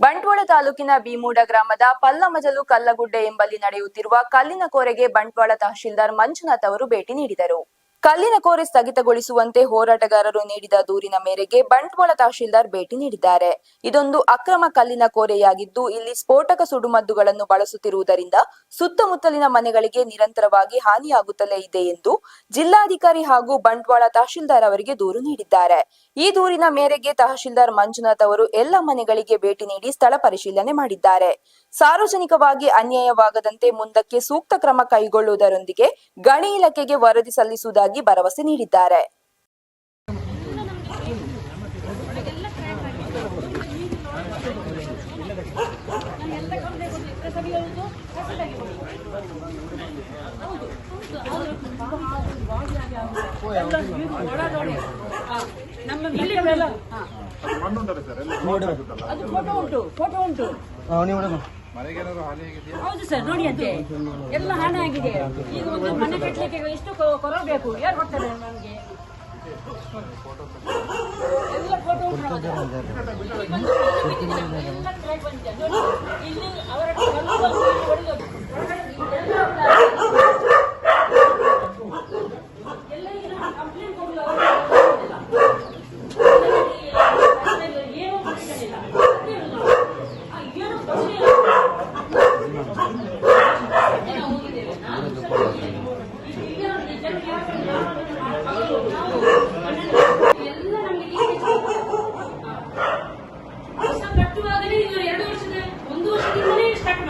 ಬಂಟ್ವಾಳ ತಾಲೂಕಿನ ಬೀಮೂಡ ಗ್ರಾಮದ ಪಲ್ಲಮಜಲು ಕಲ್ಲಗುಡ್ಡೆ ಎಂಬಲ್ಲಿ ನಡೆಯುತ್ತಿರುವ ಕಲ್ಲಿನ ಕೋರೆಗೆ ಬಂಟ್ವಾಳ ತಹಶೀಲ್ದಾರ್ ಮಂಜುನಾಥ್ ಅವರು ಭೇಟಿ ನೀಡಿದರು. ಕಲ್ಲಿನ ಕೋರೆ ಸ್ಥಗಿತಗೊಳಿಸುವಂತೆ ಹೋರಾಟಗಾರರು ನೀಡಿದ ದೂರಿನ ಮೇರೆಗೆ ಬಂಟ್ವಾಳ ತಹಶೀಲ್ದಾರ್ ಭೇಟಿ ನೀಡಿದ್ದಾರೆ. ಇದೊಂದು ಅಕ್ರಮ ಕಲ್ಲಿನ ಕೋರೆಯಾಗಿದ್ದು, ಇಲ್ಲಿ ಸ್ಫೋಟಕ ಸುಡುಮದ್ದುಗಳನ್ನು ಬಳಸುತ್ತಿರುವುದರಿಂದ ಸುತ್ತಮುತ್ತಲಿನ ಮನೆಗಳಿಗೆ ನಿರಂತರವಾಗಿ ಹಾನಿಯಾಗುತ್ತಲೇ ಇದೆ ಎಂದು ಜಿಲ್ಲಾಧಿಕಾರಿ ಹಾಗೂ ಬಂಟ್ವಾಳ ತಹಶೀಲ್ದಾರ್ ಅವರಿಗೆ ದೂರು ನೀಡಿದ್ದಾರೆ. ಈ ದೂರಿನ ಮೇರೆಗೆ ತಹಶೀಲ್ದಾರ್ ಮಂಜುನಾಥ್ ಅವರು ಎಲ್ಲ ಮನೆಗಳಿಗೆ ಭೇಟಿ ನೀಡಿ ಸ್ಥಳ ಪರಿಶೀಲನೆ ಮಾಡಿದ್ದಾರೆ. ಸಾರ್ವಜನಿಕವಾಗಿ ಅನ್ಯಾಯವಾಗದಂತೆ ಮುಂದಕ್ಕೆ ಸೂಕ್ತ ಕ್ರಮ ಕೈಗೊಳ್ಳುವುದರೊಂದಿಗೆ ಗಣಿ ಇಲಾಖೆಗೆ ವರದಿ ಸಲ್ಲಿಸುವುದಾಗಿ ಭರವಸೆ ನೀಡಿದ್ದಾರೆ ನಮ್ಮ ಮಿಲಿಟರಿ ಅದು ಫೋಟೋ ಉಂಟು ಫೋಟೋ ಉಂಟು ಹೌದು ಸರ್ ನೋಡಿ ಅಂತೆ ಎಲ್ಲ ಹಣ ಆಗಿದೆ. ಈಗ ಒಂದು ಮನೆ ಕಟ್ಟಲಿಕ್ಕೆ ಎಷ್ಟು ಕೊರಬೇಕು ಯಾರು ಕೊಡ್ತಾರೆ ನಮಗೆ? ಎಲ್ಲ ಫೋಟೋ ಇಲ್ಲಿ ಅವರ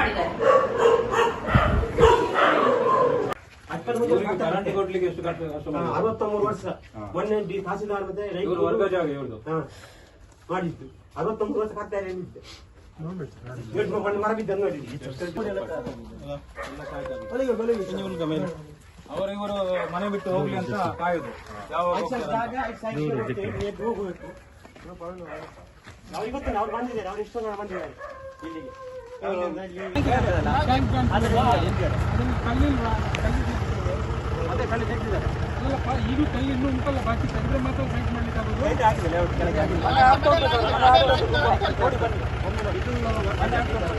ಮಾಡಿದ್ದಾರೆ. ಗ್ಯಾರಂಟಿ ಕೊಡ್ಲಿಕ್ಕೆ ಎಷ್ಟು ಕಟ್ಟು ಅಷ್ಟು ಮಾಡಿದ್ರು? ಅರವತ್ತಮೂರು ವರ್ಷ. ಮೊನ್ನೆ ಡಿ ತಹಸೀಲ್ದಾರ್ ಮತ್ತೆ ರೈತರು ಇವ್ರು ವರ್ಗ ಜಾಗ ಇವ್ರದ್ದು. ಹಾ, ಮಾಡಿದ್ದು. ಅರವತ್ತೊಂಬತ್ತು ವರ್ಷ ಕಟ್ತಾರೆ ಮಣ್ಣು ಮರ ಅವರು ಇವರು ಮನೆ ಬಿಟ್ಟು ಹೋಗ್ಲಿ ಅಂತ ಕಾಯೋದು. ನಾವು ಇವತ್ತು ಅವ್ರು ಬಂದಿದ್ದಾರೆ ಅವ್ರು ಇಷ್ಟೊಂದು ಬಂದಿದ್ದಾರೆ. ಇಲ್ಲಿಗೆ. ಇದು ಕೈ ಇನ್ನೂ ಉಂಟಲ್ಲ ಬಾಕಿ ತೆಗೆದ್ರೆ ಮಾತ್ರ ಸೈಟ್ ಮಾಡ್ಲಿಕ್ಕೆ ಆಗೋದು ಅಲ್ಲ ಹಾಕಿದ್ದಾರೆ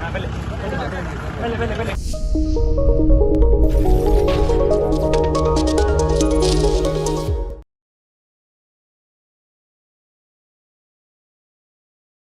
Vale, vale, vale.